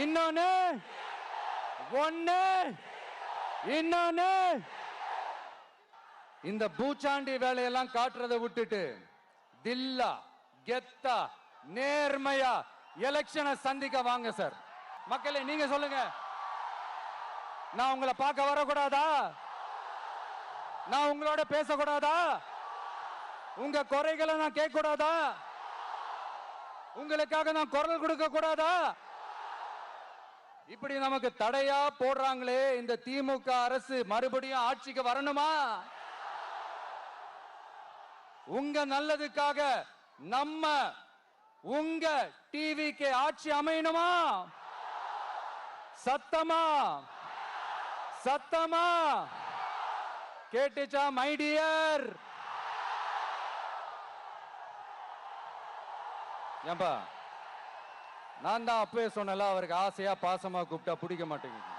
இன்னொன்னு ஒன்னு இன்னொன்னு. இந்த பூச்சாண்டி வேலையெல்லாம் காட்டுறதை விட்டுட்டு தில்லா கெத்தா நேர்மையா எலெக்ஷனை சந்திக்க வாங்க சார் மக்களே நீங்க சொல்லுங்க. நான் உங்களை பார்க்க வரக்கூடாதா? நான் உங்களோட பேசக்கூடாதா? உங்க குறைகளை நான் கேட்க கூடாதா உங்களுக்காக நான் குரல் கொடுக்க கூடாதா இப்படி நமக்கு தடையா போடுறாங்களே இந்த திமுக அரசு மறுபடியும் ஆட்சிக்கு வரணுமா? உங்க நல்லதுக்காக நம்ம உங்க டிவிக்கு ஆட்சி அமையணுமா? சத்தமா? சத்தமா? கேட்டுச்சா மைடியர் ஏன்பா? நான் தான் அப்பவே சொன்னல அவருக்கு ஆசையா பாசமா கூப்பிட்டா பிடிக்க மாட்டேங்குது.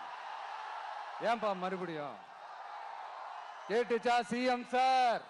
ஏன்பா மறுபடியும்? கேட்டுச்சா சிஎம் சார்?